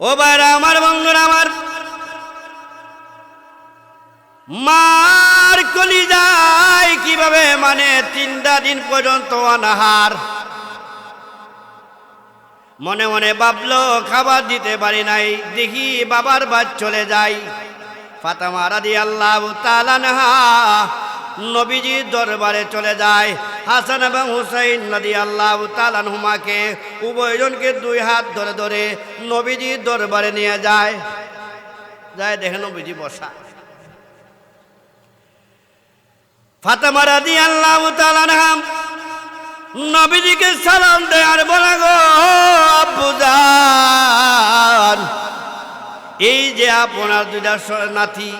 ও বাইরা আমার বন্ধুরা, আমার মার কলি যায় কীভাবে মানে তিনটা দিন পর্যন্ত অনাহার? মনে মনে ভাবলো, খাবার দিতে পারি নাই, দেখি বাবার বাদ চলে যাই। ফাতামা রাদি আল্লাহ তালানহা নবীজির দরবারে চলে যায়। হাসান এবং হুসাইন নদী আল্লাহ তালানহুমাকে উভয়জনকে দুই হাত ধরে ধরে নবীজির দরবারে নিয়ে যায়। যায় দেখে নবীজি বসা। ফাতেমা রাদি আল্লাহ তালানহা নবীজিকে সালাম দেয় আর বলে, গো আব্বুজান এই যে আপনার দুইটা নাতি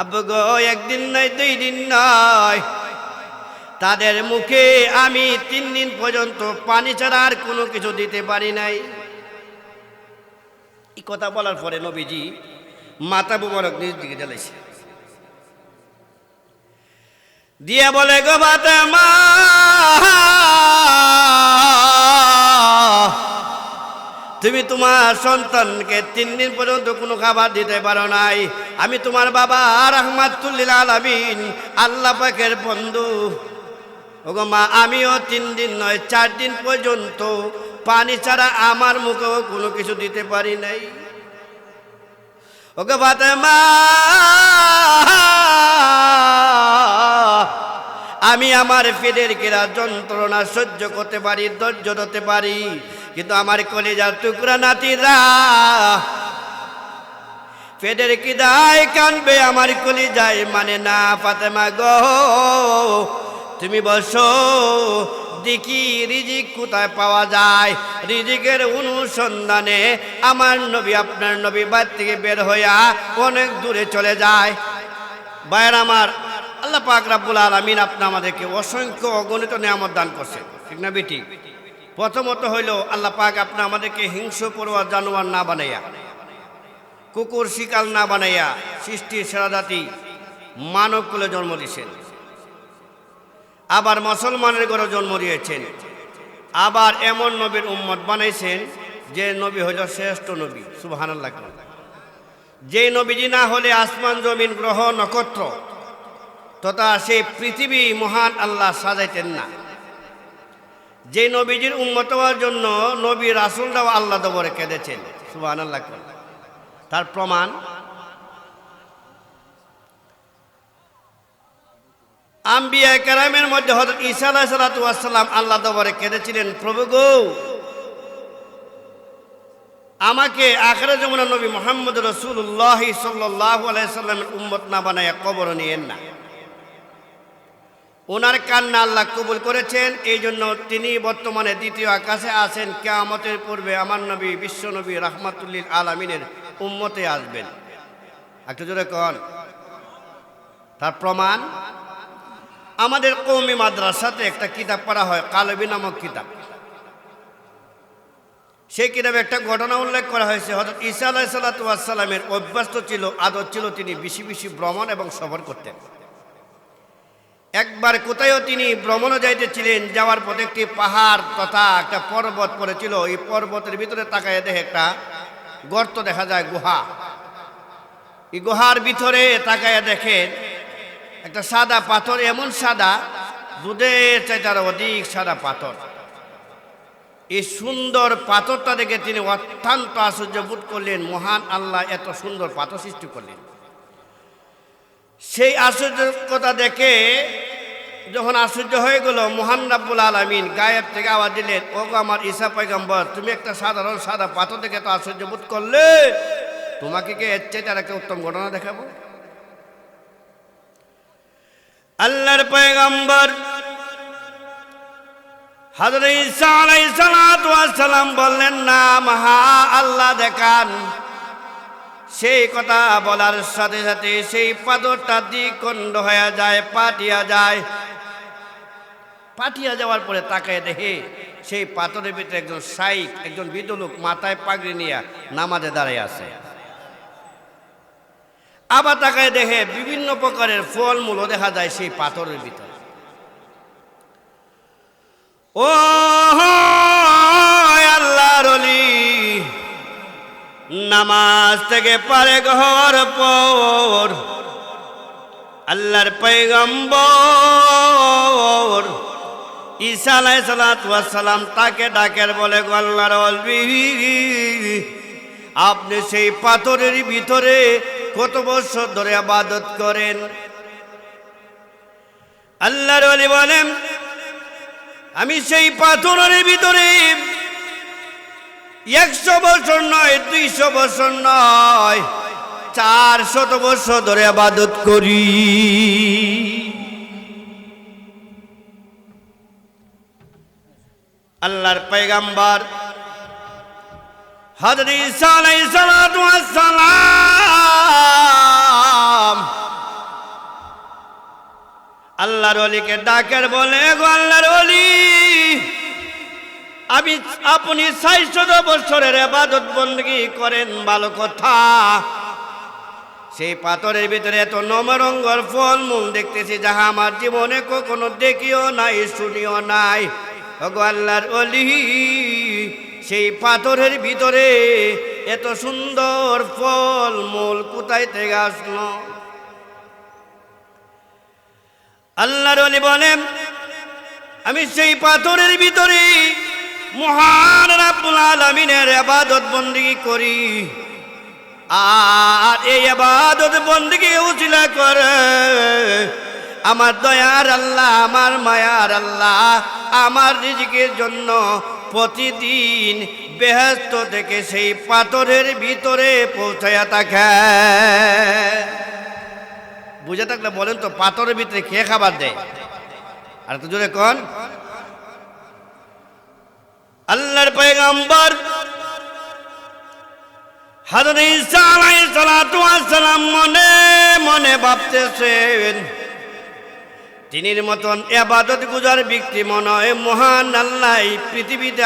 আব্বু গো, একদিন নয়, দুই দিন নয়। তাদের মুখে আমি তিন দিন পর্যন্ত পানি ছাড়া আর কোনো কিছু দিতে পারি নাই। এই কথা বলার পরে নবীজি মাতা মুবারক নিজ দিকে জ্বালাইছে। দিয়ে বলে, গো মাতা মা তুমি তোমার সন্তানকে তিন দিন পর্যন্ত কোনো খাবার দিতে পারো নাই। আমি তোমার বাবা আর রহমাতুল্লিল আলামিন, আল্লাহ পাকের বন্ধু। ওগো মা, আমিও তিন দিন নয়, চার দিন পর্যন্ত পানি ছাড়া আমার মুখেও কোনো কিছু দিতে পারি নাই। ওকে মা আমি আমার পেটের কেরা যন্ত্রণা সহ্য করতে পারি, ধৈর্য ধরতে পারি। কিন্তু আমার কলেজার টুকরা নাতিরা পেটের কিদায় কানবে, আমার কলিজায় মানে না, ফাতেমা গো। তুমি বসো দেখি রিজিক কোথায় পাওয়া যায়? রিজিকের অনুসন্ধানে আমার নবী, আপনার নবী বাড়ি থেকে বের হইয়া অনেক দূরে চলে যায়। বাইর আমার, আল্লাহ পাক রাব্বুল আলামিন আপনি আমাদেরকে অসংখ্য অগণিত নিয়ামত দান করছেন। ঠিক না বেটি? প্রথমত হইল, আল্লাহ পাক আপনি আমাদেরকে হিংস্র পড়ুয়া জানোয়ার না বানাইয়া, কুকুর শিকাল না বানাইয়া, সৃষ্টির সেরা জাতি মানব কুলে জন্ম দিয়েছেন। আবার মুসলমানের ঘরে জন্ম দিয়েছেন। আবার এমন নবীর উম্মত বানাইছেন যে নবী হইল শ্রেষ্ঠ নবী, সুবহানাল্লাহ যে নবীজি না হলে আসমান, জমিন, গ্রহ, নক্ষত্র তথা সেই পৃথিবী মহান আল্লাহ সাজাইতেন না। যে নবীজির উন্মত হওয়ার জন্য নবী রাসুলরাও আল্লাহ দবরে কেঁদেছেন। সুবাহ আল্লাহ তার প্রমাণ? আম্বিয়া কেরামের মধ্যে হজরত ঈসা আলাহ সালাতাম আল্লাহ দবরে কেঁদেছিলেন, প্রভু গো, আমাকে আখরে যমুনা নবী মোহাম্মদ রসুল্লাহ সাল্লাহ আলাইসাল্লামের উম্মত না বানায় কবর নিয়েন না। ওনার কান্না আল্লাহ কবুল করেছেন, এই জন্য তিনি বর্তমানে দ্বিতীয় আকাশে আছেন। কেয়ামতের পূর্বে আমার নবী, বিশ্ব নবী রহমাতুল্লিল আলমিনের উম্মতে আসবেন। একটু জোরে কন। তার প্রমাণ? আমাদের কৌমি মাদ্রাসাতে একটা কিতাব পড়া হয়, কালবি নামক কিতাব। সেই কিতাবে একটা ঘটনা উল্লেখ করা হয়েছে হজরত ঈসা আলাহ সাল্লাতামের অভ্যস্ত ছিল, আদর ছিল, তিনি বেশি বেশি ভ্রমণ এবং সফর করতেন। একবার কোথায়ও তিনি ভ্রমণে যাইতেছিলেন, যাওয়ার পথে একটি পাহাড় তথা একটা পর্বত পড়েছিল। এই পর্বতের ভিতরে তাকায় দেখে একটা গর্ত দেখা যায়, গুহা। এই গুহার ভিতরে তাকায় দেখেন একটা সাদা পাথর, এমন সাদা দুধের চাইতে আরও অধিক সাদা পাথর। এই সুন্দর পাথরটা দেখে তিনি অত্যন্ত আশ্চর্য বোধ করলেন, মহান আল্লাহ এত সুন্দর পাথর সৃষ্টি করলেন। সেই আশ্চর্যতা দেখে যখন আশ্চর্য হয়ে গেল, মহান রাব্বুল আলমিন গায়েব থেকে আওয়াজ দিলেন ও আমার ঈশা পয়গম্বর, তুমি একটা সাধারণ সাদা পাথর দেখে তো আশ্চর্য বোধ করলে? তোমাকে কে এর চাইতে আর একটা উত্তম ঘটনা দেখাবো? আল্লাহর পয়গম্বর হজরত ঈসা আলাইহিস সালাম বললেন, না, মহা আল্লাহ দেখান। সেই কথা বলার সাথে সাথে সেই পাথরটা দ্বিখণ্ড হয়ে যায় পাটিয়া যায়। পাটিয়া যাওয়ার পরে তাকায় দেখে সেই পাথরের ভিতরে একজন সাইক একজন বৃদ্ধ লোক মাথায় পাগড়ি নিয়ে নামাজে দাঁড়িয়ে আছে। আবার তাকায় দেখে বিভিন্ন প্রকারের ফলমূলও দেখা যায় সেই পাথরের ভিতরে। ও আল্লাহর অলি। নামাজ থেকে পারে ঘর পর। আল্লাহর পৈগম্বর ঈসা আলাই তাকে ডাকের বলে গল্লার আপনি সেই পাথরের ভিতরে কত বছর ধরে আবাদত করেন? আল্লাহর বলেন, আমি সেই পাথরের ভিতরে একশো বছর নয়, দুইশো বছর নয় চার শত বছর ধরে আবাদত করি। আল্লাহর পেগাম্বার ওয়াস সালাম আল্লাহর অলিকে ডাকের বলে গো আল্লাহর অলি আমি আপনি চারশত বছরের আবাদত বন্দী করেন, ভালো কথা। সেই পাথরের ভিতরে এত নমরঙ্গর ফল মূল দেখতেছি, যাহা আমার জীবনে কখনো দেখিও নাই, শুনিও নাই। আল্লাহর অলি সেই পাথরের ভিতরে এত সুন্দর ফল মূল কোথায় থেকে আসলো? আল্লাহর অলি বলেন, আমি সেই পাথরের ভিতরে মহান রাব্বুল আলামিনের আবাদত বন্দিগি করি। আর এই আবাদত বন্দিগি উচিলা করে। আমার দয়ার আল্লাহ, আমার মায়ার আল্লাহ, আমার রিজিকের জন্য প্রতিদিন বেহস্ত থেকে সেই পাথরের ভিতরে পৌঁছায়া থাকে। বুঝে থাকলে বলেন তো, পাথরের ভিতরে খেয়ে খাবার দেয়? আর তো জোরে কন। আল্লাহর পয়গাম্বর সালাতু ওয়াস সালাম মনে মনে ভাবতেছেন, তিনির মতন এবাদত গুজার ব্যক্তি মনে মহান আল্লাহ পৃথিবীতে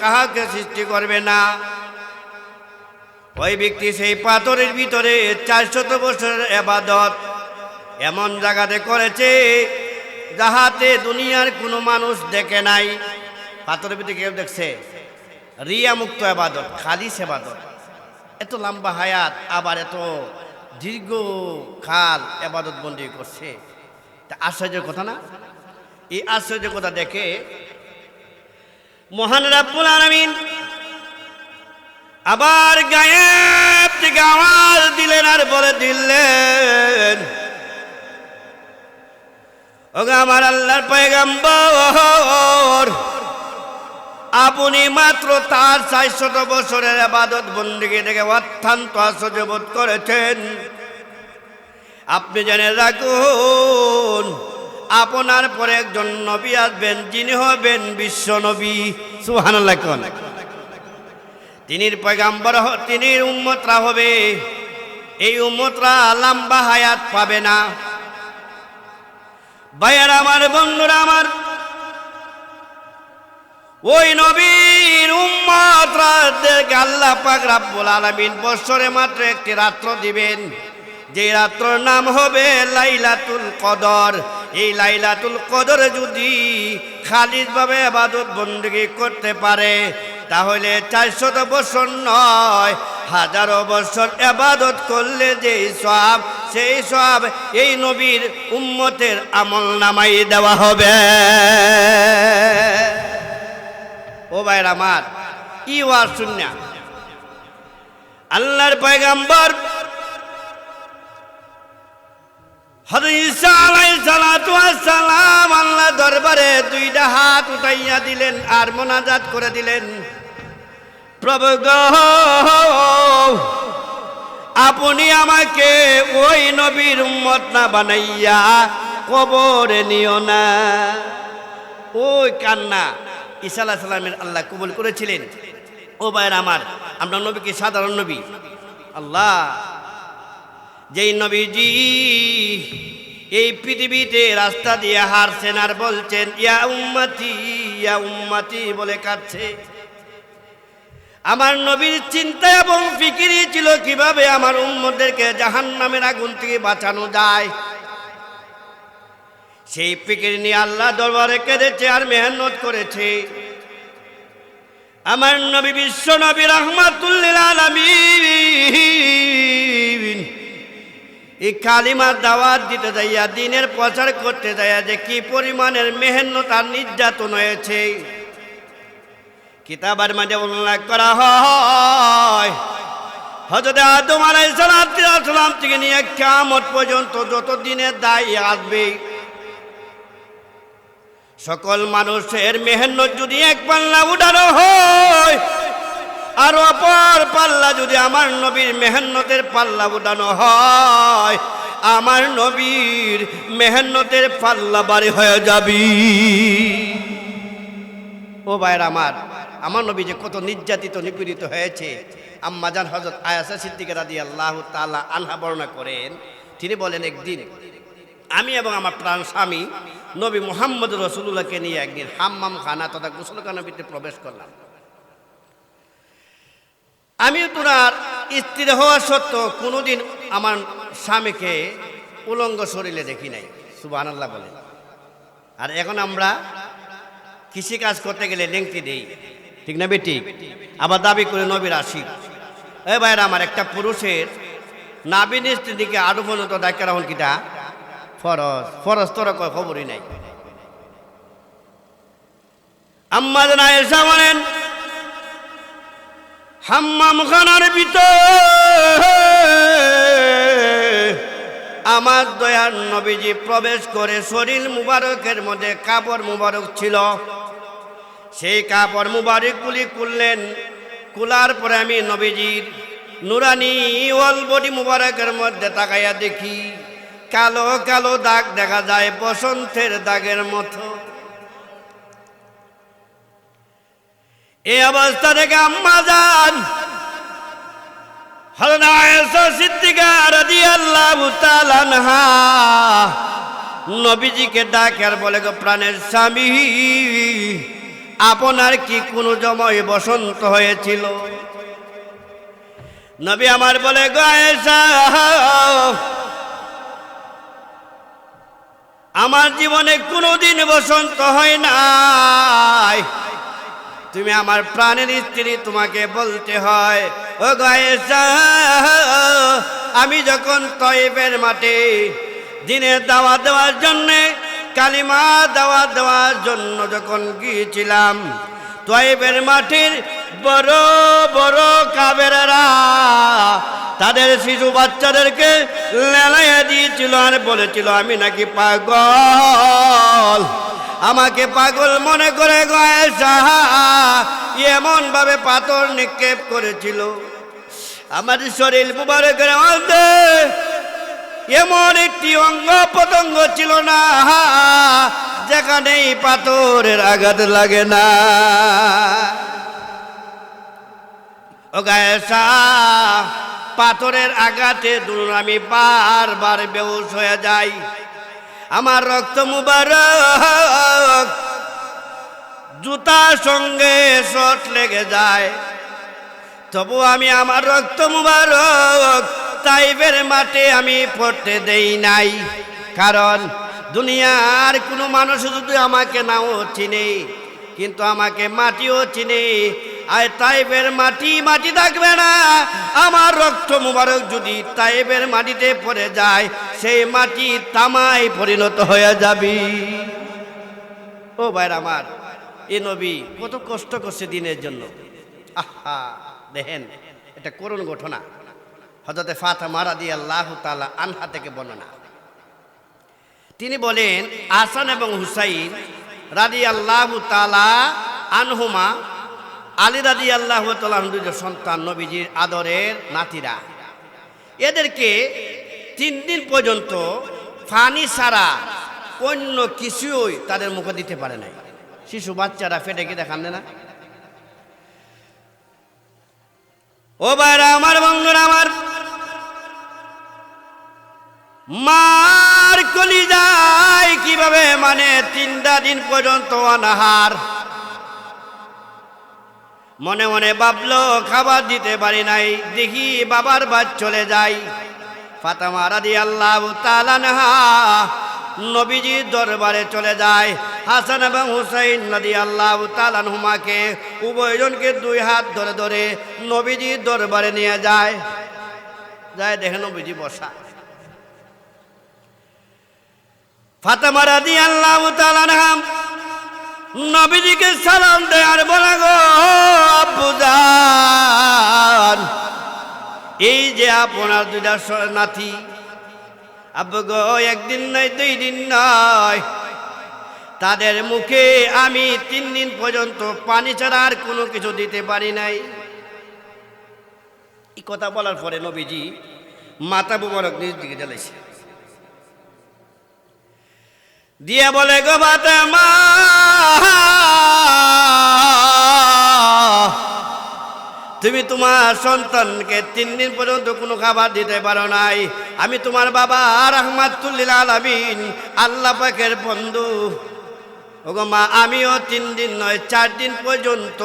কাহাকে সৃষ্টি করবে না। ওই ব্যক্তি সেই পাথরের ভিতরে চারশত বছরের এবাদত এমন জায়গাতে করেছে যাহাতে দুনিয়ার কোনো মানুষ দেখে নাই। পাথরের ভিতরে কেউ দেখছে? রিয়া মুক্ত আবাদত খালিস আবাদত এত লম্বা হায়াত, আবার এত দীর্ঘ খাল আবাদত বন্দি করছে। তা আশ্চর্যের কথা না? এই আশ্চর্যের কথা দেখে মহান রাব্বুল আলামিন আবার গায়েব আওয়াজ দিলেন আর বলে দিলেন, ওগো আমার আল্লাহর পয়গাম্বর আপনি মাত্র তার চারশত বছরের আবাদত বন্দিকে দেখে অত্যন্ত আশ্চর্য বোধ করেছেন। আপনি জেনে রাখুন, আপনার পরে একজন নবী আসবেন, যিনি হবেন বিশ্ব নবী। কোন। তিনির পয়গাম্বর তিনি উম্মতরা হবে। এই উম্মতরা লম্বা হায়াত পাবে না। ভাইয়ার আমার, বন্ধুরা আমার ওই নবীর উম্মতরাদেরকে আল্লাহ পাক রাব্বুল আলামিন বছরে মাত্র একটি রাত্র দিবেন। যে রাত্রর নাম হবে লাইলাতুল কদর। এই লাইলাতুল কদর যদি খালিদভাবে আবাদত বন্দী করতে পারে, তাহলে চারশত বছর নয়, হাজারো বছর আবাদত করলে যে সব সেই সব এই নবীর উম্মতের আমল নামাই দেওয়া হবে। ও ভাইর আমার, কি ওয়ার শূন্য আল্লাহর পয়গাম্বর সালাম আল্লাহ দরবারে দুইটা হাত উঠাইয়া দিলেন আর মোনাজাত করে দিলেন। প্রভু আপনি আমাকে ওই নবীর উম্মত না বানাইয়া কবরে নিও না। ওই কান্না ঈসা আলাহ সালামের আল্লাহ কবুল করেছিলেন। ও ভাইয়ের আমার, আমরা নবী কি সাধারণ নবী। আল্লাহ, যেই নবীজি এই পৃথিবীতে রাস্তা দিয়ে হারছেন আর বলছেন, ইয়া উম্মতি ইয়া উম্মতি বলে কাঁদছে। আমার নবীর চিন্তা এবং ফিকিরি ছিল কীভাবে আমার উম্মদেরকে জাহান নামের আগুন থেকে বাঁচানো যায়। সেই ফিকির নিয়ে আল্লাহ দরবারে কেঁদেছে আর মেহনত করেছে। আমার নবী বিশ্ব নবী রহমাতুল্লিল এই কালিমার দাওয়াত দিতে যাইয়া, দিনের প্রচার করতে যাইয়া যে কি পরিমাণের মেহনত আর নির্যাতন হয়েছে। কিতাবের মাঝে উল্লেখ করা হয় হজরত আদম আলাইহিস সালাম থেকে নিয়ে কিয়ামত পর্যন্ত যত দিনের দায় আসবে সকল মানুষের মেহনত যদি এক পাল্লা উঠানো হয়, আর অপর পাল্লা যদি আমার নবীর মেহনতের পাল্লা উঠানো হয়, আমার নবীর মেহনতের পাল্লা বাড়ি হয়ে যাবি। ও ভাইয়ের আমার আমার নবী যে কত নির্যাতিত, নিপীড়িত হয়েছে। আম্মাজান হজরত আয়াসা সিদ্দিকে রাদি আল্লাহ তালা আনহা বর্ণনা করেন, তিনি বলেন, একদিন আমি এবং আমার প্রাণ স্বামী নবী মোহাম্মদ রসুল্লাহকে নিয়ে একদিন হাম্মাম খানা তথা গোসলখানা ভিতরে প্রবেশ করলাম। আমি তোনার স্ত্রী হওয়া সত্ত্বেও কোনোদিন আমার স্বামীকে উলঙ্গ শরীরে দেখি নাই সুবাহ আল্লাহ বলে। আর এখন আমরা কৃষি কাজ করতে গেলে লেংটি দেই, ঠিক না বেটি? আবার দাবি করে নবীর আশিক এ ভাইরা, আমার একটা পুরুষের স্ত্রীর দিকে আরও পর্যন্ত ডাক্তার রাখুন কিটা? ফরজ ফরজ তোরা কয় খবরই নাই। আম্মা জানা এসা বলেন, হাম্মাম খানার ভিতর আমার দয়ার নবীজি প্রবেশ করে শরীর মুবারকের মধ্যে কাপড় মুবারক ছিল। সেই কাপড় মুবারকগুলি খুললেন কুলার পরে আমি নবীজির নুরানি ওয়াল বডি মুবারকের মধ্যে তাকাইয়া দেখি। কালো কালো দাগ দেখা যায় বসন্তের দাগের মতো। এই অবস্থা থেকে আম্মা যান। নবীজিকে ডাকার বলে, গো প্রাণের স্বামী, আপনার কি কোনো জময় বসন্ত হয়েছিল? নবী আমার বলে, গো আমার জীবনে কোনোদিন বসন্ত হয় নাই। তুমি আমার প্রাণের স্ত্রী, তোমাকে বলতে হয়, ও আমি যখন তয়েবের মাঠে দিনের দাওয়া দেওয়ার জন্যে, কালিমা দাওয়া দেওয়ার জন্য যখন গিয়েছিলাম তয়েবের মাঠের বড় বড় কাবেরারা তাদের শিশু বাচ্চাদেরকে লেলাইয়া দিয়েছিল আর বলেছিল, আমি নাকি পাগল। আমাকে পাগল মনে করে গয়েসা এমন ভাবে পাথর নিক্ষেপ করেছিল। আমার শরীর মুবারকের মধ্যে এমন একটি অঙ্গ পতঙ্গ ছিল না, যেখানেই পাথরের আঘাত লাগে না। পাথরের আঘাতে দুর আমি বারবার বেউস হয়ে যাই। আমার রক্ত মুবারক জুতার সঙ্গে শট লেগে যায়। তবু আমি আমার রক্ত মুবারক তাইবের মাঠে আমি পড়তে দেই নাই। কারণ দুনিয়ার কোনো মানুষ যদি আমাকে নাও চিনে, কিন্তু আমাকে মাটিও চিনে আর তাইবের মাটি মাটি থাকবে না। আমার রক্ত মুবারক যদি তাইবের মাটিতে পড়ে যায়, সেই মাটি তামায় পরিণত হয়ে যাবি। ও ভাইর আমার, এ নবী কত কষ্ট করছে দিনের জন্য। আহা, দেখেন, এটা করুণ ঘটনা। হজরতে ফাতা মারা দিয়ে আল্লাহ তালা আনহা থেকে বর্ণনা। তিনি বলেন আসান এবং হুসাইন রাদি আল্লাহ তালা আনহুমা আলী রাদি আল্লাহ দুজন সন্তান নবীজির আদরের নাতিরা। এদেরকে তিন দিন পর্যন্ত ফানি ছাড়া অন্য কিছুই তাদের মুখে দিতে পারে নাই। শিশু বাচ্চারা ফেটে কি দেখান না। ও বাইরা আমার বন্ধুরা, আমার মার কলি যায় কীভাবে মানে তিনটা দিন পর্যন্ত অনাহার মনে মনে ভাবলো, খাবার দিতে পারি নাই। দেখি বাবার বাদ চলে যাই। ফাতামা রাদি আল্লাহ তালানহা নবীজির দরবারে চলে যায়। হাসান এবং হুসাইন নদী আল্লাহ তালানহুমাকে উভয়জনকে দুই হাত ধরে ধরে নবীজির দরবারে নিয়ে যায়। যায় দেখে নবীজি বসা। ফাতেমা রাদি আল্লাহ তালাম নবীজিকে সালাম দেয় আর বলে, গো আব্বুজান, এই যে আপনার দুইটা নাতি, আব্বু গো, একদিন নয়, দুই দিন নয়, তাদের মুখে আমি তিন দিন পর্যন্ত পানি ছাড়া আর কোনো কিছু দিতে পারি নাই। এই কথা বলার পরে নবীজি মাতা মুবারক নিজ দিকে জ্বালাইছে। দিয়ে বলে গো মা। তুমি তোমার সন্তানকে তিন দিন পর্যন্ত কোনো খাবার দিতে পারো নাই। আমি তোমার বাবা রহমাতুল্লিল আলামিন, আল্লাহ পাকের বন্ধু। ওগো মা, আমিও তিন দিন নয়, চার দিন পর্যন্ত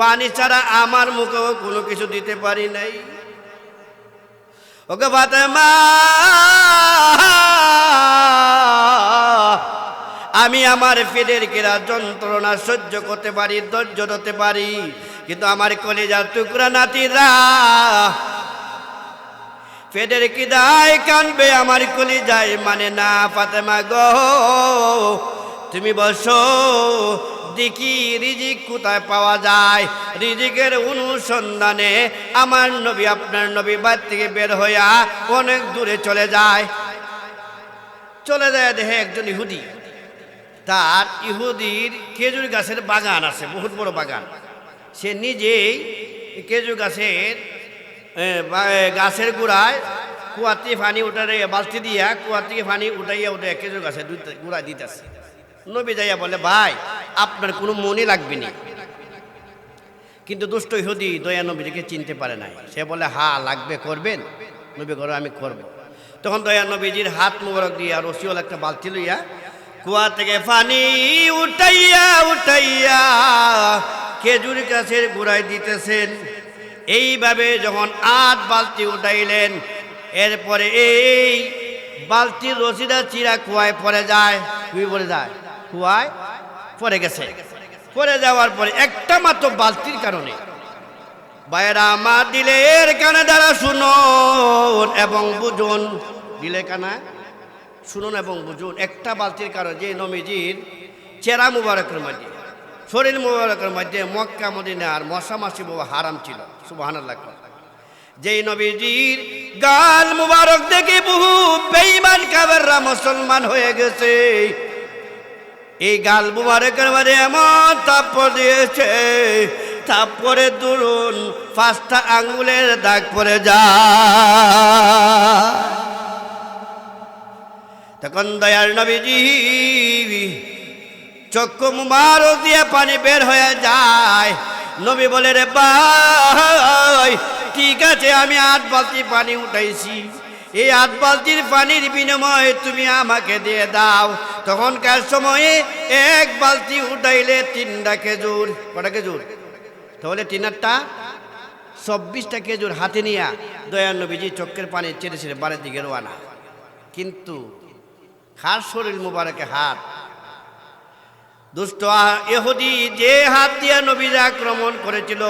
পানি ছাড়া আমার মুখেও কোনো কিছু দিতে পারি নাই। ওকে মা। আমি আমার পেটের কেরা যন্ত্রণা সহ্য করতে পারি, ধৈর্য ধরতে পারি। কিন্তু আমার কলেজার টুকরা নাতিরা পেটের কিদায় কানবে আমার কলি যায় মানে না ফাতেমা গো, তুমি বসো দেখি রিজিক কোথায় পাওয়া যায়? রিজিকের অনুসন্ধানে আমার নবী, আপনার নবী বাড়ি থেকে বের হইয়া অনেক দূরে চলে যায়। চলে যায় দেখে একজন ইহুদি। তার ইহুদির খেজুর গাছের বাগান আছে, বহুত বড় বাগান। সে নিজেই খেজুর গাছের গাছের গোড়ায় কুয়াতে পানি উঠারে, বালতি দিয়া কুয়া থেকে পানি উঠাইয়া উঠে খেজুর গাছের গুড়া দিতেছে। নবী যাইয়া বলে, ভাই, আপনার কোনো মনে লাগবে না। কিন্তু দুষ্ট ইহুদি দয়া নবীকে চিনতে পারে নাই। সে বলে, হা, লাগবে, করবেন? নবী ঘরে আমি করব। তখন দয়া নবীজির হাত মোবারক দিয়া রসিওল একটা বালতি লইয়া কুয়া থেকে পানি উঠাইয়া উঠাইয়া খেজুর গাছের গুড়াই দিতেছেন। এইভাবে যখন আট বালতি উঠাইলেন, এরপরে এই বালতির রসিদা চিরা কুয়ায় পরে যায়। কুই পড়ে যায়? কুয়ায় পড়ে গেছে। পরে যাওয়ার পরে একটা মাত্র বালতির কারণে বাইরা মা দিলের কানে দ্বারা শুনুন এবং বুঝুন। দিলে কানা শুনুন এবং বুঝুন, একটা বালতির কারণে যে নবীজির চেরা মুবারকের মধ্যে, শরীর মুবারকের মধ্যে মক্কা মদিনা আর মশা মাসি বাবা হারাম ছিল, সুবহানাল্লাহ যেই নবীজির গাল মুবারক দেখে বহু বেঈমান কাবেররা মুসলমান হয়ে গেছে। এই গাল মুবারকের মধ্যে এমন তাপ দিয়েছে তারপরে দুরুন পাঁচটা আঙ্গুলের দাগ পড়ে যায়। তখন দয়াল নবীজি চক্ষু মুবারক দিয়ে পানি বের হয়ে যায়। নবী বলে, রে ভাই, ঠিক আছে, আমি আট বালতি পানি উঠাইছি। এই আট বালতির পানির বিনিময়ে তুমি আমাকে দিয়ে দাও। তখনকার সময়ে এক বালতি উঠাইলে তিনটা খেজুর। কটা খেজুর? তাহলে তিনারটা চব্বিশটা খেজুর হাতে নিয়া দয়াল নবীজি চক্কের পানি চেড়ে ছেড়ে বাড়ির দিকে রোয়ানা কিন্তু খার শরীর মুবারকে হাত। দুষ্ট এহুদি যে হাত দিয়ে নবীরা আক্রমণ করেছিল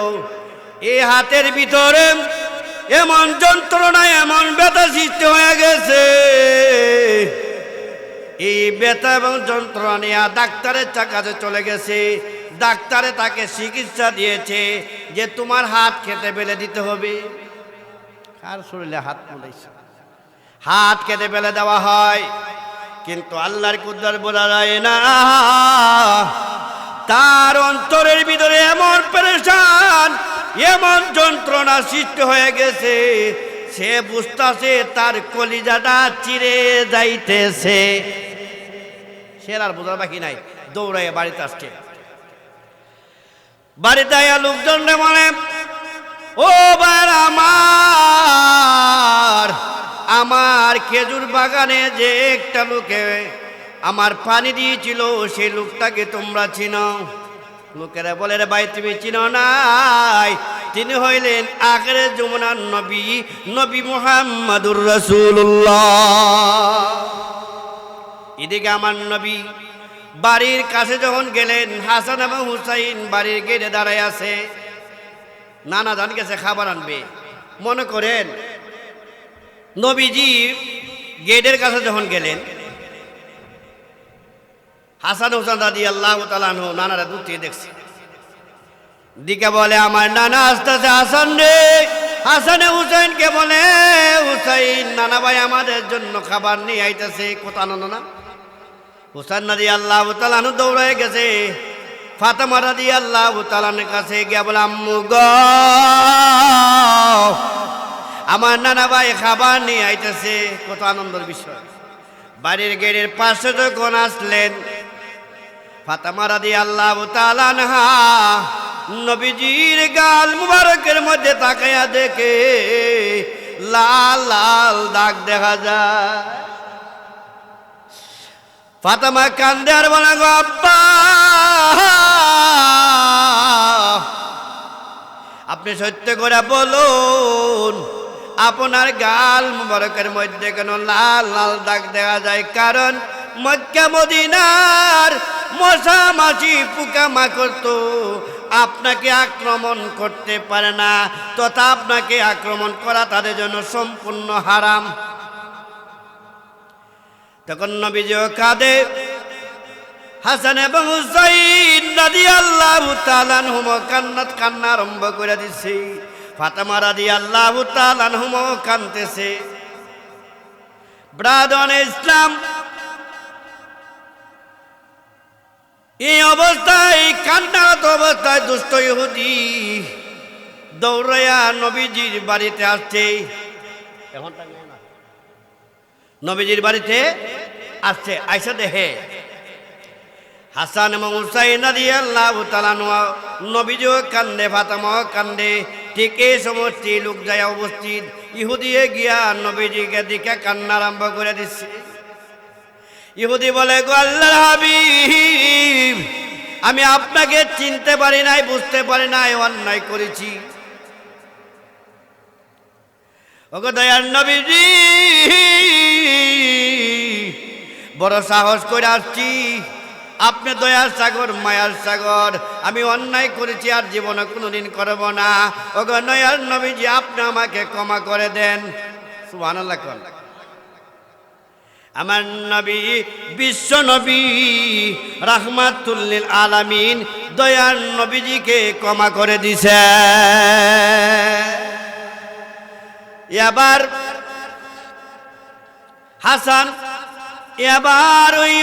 এই হাতের ভিতরে এমন যন্ত্রণায় এমন ব্যথা সৃষ্টি হয়ে গেছে। এই ব্যথা এবং যন্ত্রণা নিয়ে ডাক্তারের কাছে চলে গেছে। ডাক্তারে তাকে চিকিৎসা দিয়েছে যে তোমার হাত খেতে ফেলে দিতে হবে। কার শরীরে হাত মুলাইছে হাত কেটে ফেলে দেওয়া হয়। কিন্তু আল্লাহর কুদ্দার বোঝা যায় না। তার অন্তরের ভিতরে এমন পরেশান, এমন যন্ত্রণা সৃষ্টি হয়ে গেছে, সে বুঝতেছে তার কলিজাটা চিরে যাইতেছে। সে আর বোঝার বাকি নাই, দৌড়াইয়া বাড়িতে আসছে। বাড়িতে আয়া লোকজন মানে ও বার আমার আমার খেজুর বাগানে যে একটা লোকে আমার পানি দিয়েছিল সেই লোকটাকে তোমরা চিনো। লোকেরা বলে, রে ভাই, তুমি চিনো নাই। তিনি হইলেন আগের যমুনার নবী নবী মোহাম্মদুর রসুল্লাহ এদিকে আমার নবী বাড়ির কাছে যখন গেলেন, হাসান এবং হুসাইন বাড়ির গেটে দাঁড়ায় আছে। নানা জান গেছে, খাবার আনবে। মনে করেন নবীজি গেটের কাছে যখন গেলেন, হাসান হোসেন দাদি আল্লাহ তালানহ নানারা দূর থেকে দেখছে। দিকে বলে, আমার নানা আসতেছে হাসান রে। হাসানে হুসেনকে বলে, হুসাইন, নানা ভাই আমাদের জন্য খাবার নিয়ে আইতেছে। কোথা না। হুসাইন নাদি আল্লাহ তালানু দৌড়ে গেছে। ফাতেমা রাদি আল্লাহ তালানের কাছে গিয়া বলে, আম্মু গ আমার নানা ভাই খাবার নিয়ে আইতেছে, কত আনন্দের বিষয়। বাড়ির গেটের পাশে যখন আসলেন, ফাতেমা রাদি আল্লাহ তালানহা নবীজির গাল মুবারকের মধ্যে তাকাইয়া দেখে, লাল লাল দাগ দেখা যায়। ফাতেমা কান্দে আর বলে, গো আব্বা, আপনি সত্য করে বলুন আপনার গাল মুবারকের মধ্যে কেন লাল লাল দাগ দেখা যায়। কারণ মক্কা, মদিনার মশা মাছি পোকা মাকড় তো আপনাকে আক্রমণ করতে পারে না, তথা আপনাকে আক্রমণ করা তাদের জন্য সম্পূর্ণ হারাম। তখন নবীজিও কাঁদে। হাসান এবং হুসাইন রাদি আল্লাহ কান্নাত কান্না আরম্ভ করে দিছে। ফাতেমা রাদি আল্লাহ তালান হুম কানতেছে ব্রাদন ইসলাম, এই অবস্থায় কান্নারত অবস্থায় দুষ্ট ইহুদি দৌড়াইয়া নবীজির বাড়িতে আসছে। নবীজির বাড়িতে আসছে, আইসা দেহে হাসান এবং হুসাইন আল্লাহ তালানোয়া নবীজিও কান্দে, ফাতামাও কান্দে। ঠিক এই সমস্ত লোক যায় অবস্থিত। ইহুদিয়ে গিয়া নবীজিকে দিকে কান্না আরম্ভ করে দিচ্ছে। ইহুদি বলে, গো আল্লাহ হাবিব, আমি আপনাকে চিনতে পারি নাই, বুঝতে পারি নাই, অন্যায় করেছি। ওগো দয়ার নবীজি, বড় সাহস করে আসছি। আপনি দয়ার সাগর মায়ার সাগর, আমি অন্যায় করেছি আর জীবনে কোনোদিন করব না। ওগো নয়ার নবীজি, আপনি আমাকে ক্ষমা করে দেন। আমার নবী, বিশ্ব নবী, রাহমাতুল্লিল আলামিন দয়ার নবীজিকে ক্ষমা করে দিছে। এবার হাসান, এবার ওই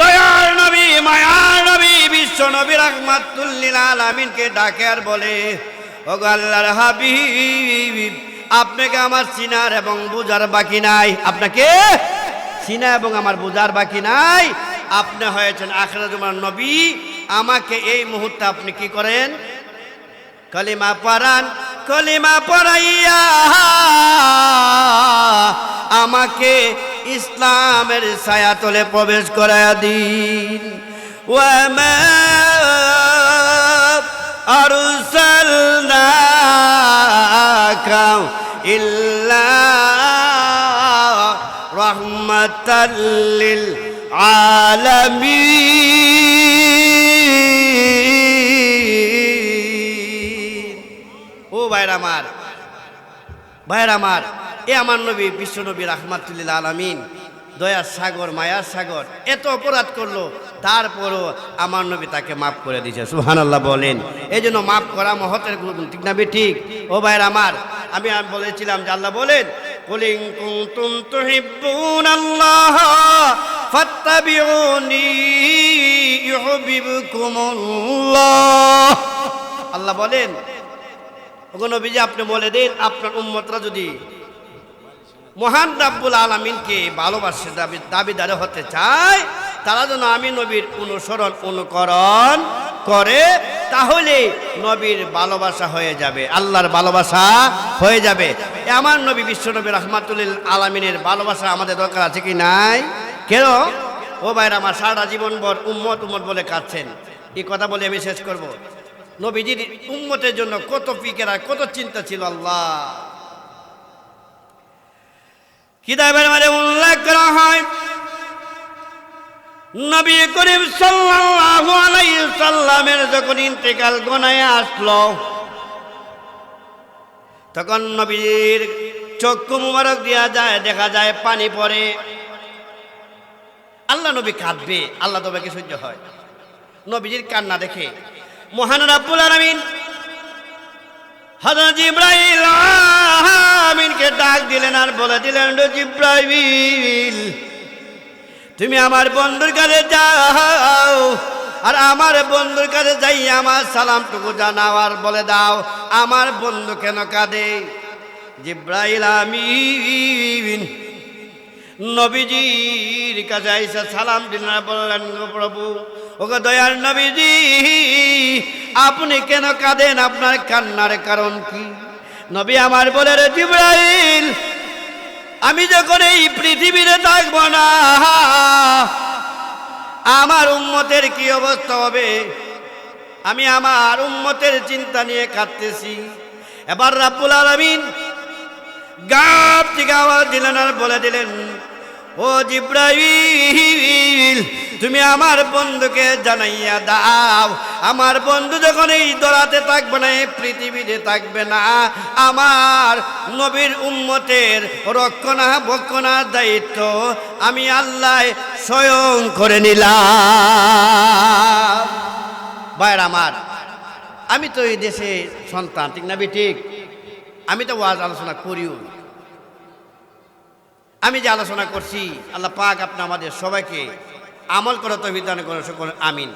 দয়ার নবী, মায়ার নবী, বিশ্ব নবী রহমাতুল্লিল আলামিনকে ডাকে আর বলে ও আল্লাহর হাবিব, আপনাকে আমার চিনার এবং বুঝার বাকি নাই। আপনাকে চিনা এবং আমার বুঝার বাকি নাই? আপনি হয়েছেন আখরা জমার নবী, আমাকে এই মুহূর্তে আপনি কি করেন? কলিমা পড়ান, কলিমা পড়াইয়া, আমাকে ইসলামের ছায়াতলে প্রবেশ করাইয়া দিন। ওয়ামা আরসালনাকা ইল্লা রাহমাতাল লিল ও ভাইরা আমার। এ আমার নবী, বিশ্ব নবী, রাহমাতুল্লিল আলামিন। দয়ার সাগর মায়ার সাগর, এত অপরাধ করল, তারপরও আমার নবী তাকে মাফ করে দিয়েছে। সুহান আল্লাহ বলেন। এই জন্য মাফ করা মহতের গুণ ঠিক না ঠিক। ও ভাইয়ের আমার, আমি বলেছিলাম যে আল্লাহ বলেন আল্লাহ আল্লাহ বলেন, ওগো নবীজি, আপনি বলে দিন, আপনার উম্মতরা যদি মহান রাব্বুল আলমিনকে ভালোবাসে, দাবি দাবিদারে হতে চায়, তারা যেন আমি নবীর অনুসরণ, অনুকরণ করে, তাহলে নবীর ভালোবাসা হয়ে যাবে, আল্লাহর ভালোবাসা হয়ে যাবে। আমার নবী বিশ্ব নবী রহমাতুল্লিল আলমিনের ভালোবাসা আমাদের দরকার আছে কি নাই? কেন? ও ভাইরা, আমার সারা জীবন ভর উম্মত উম্মত বলে কাঁদছেন। এই কথা বলে আমি শেষ করব। নবীজির উম্মতের জন্য কত ফিকেরা কত চিন্তা ছিল আল্লাহ। কিতাবের মাঝে উল্লেখ করা হয়, নবী করিম সাল্লাল্লাহু আলাইহি সাল্লামের যখন ইন্তেকাল গনায় আসলো, তখন নবীর চক্ষু মুবারক দেওয়া যায়, দেখা যায় পানি পড়ে। আল্লাহ নবী কাঁদবে, আল্লাহ তবাকে সহ্য হয়? নবীজির কান্না দেখে মহান রাব্বুল আলামিন হযরত জিব্রাইল আমিনকে ডাক দিলেন আর বলে দিলেন, "রে জিব্রাইল, তুমি আমার বন্ধুর কাছে যাও আর আমার বন্ধুর কাছে যাই আমার সালামটুকু জানাও আর বলে দাও, আমার বন্ধু কেন কাঁদে? জিব্রাইল আমিন নবীজির কাছে আইসা সালাম দিলেন বললেন প্রভু ওকে দয়ার নবীজি, আপনি কেন কাঁদেন? আপনার কান্নার কারণ কি? নবী আমার বলে, রে জিব্রাইল, আমি যখন এই পৃথিবীতে থাকব না, আমার উম্মতের কি অবস্থা হবে? আমি আমার উম্মতের চিন্তা নিয়ে কাঁদতেছি। এবার রাব্বুল আলামিন গাব থেকে আওয়াজ দিলেন আর বলে দিলেন, ও জিব্রাইল তুমি আমার বন্ধুকে জানাইয়া দাও। আমার বন্ধু যখন এই দরাতে থাকবে না, এই পৃথিবীতে থাকবে না, আমার নবীর উম্মতের রক্ষণা বক্ষণার দায়িত্ব আমি আল্লাহ স্বয়ং করে নিলাম। ভাইয়ের আমার, আমি তো এই দেশে সন্তান, ঠিক না ঠিক আমি তো ওয়াজ আলোচনা করিও আমি যে আলোচনা করছি, আল্লাহ পাক আপনি আমাদের সবাইকে আমল করা তো বিধান করে আমিন।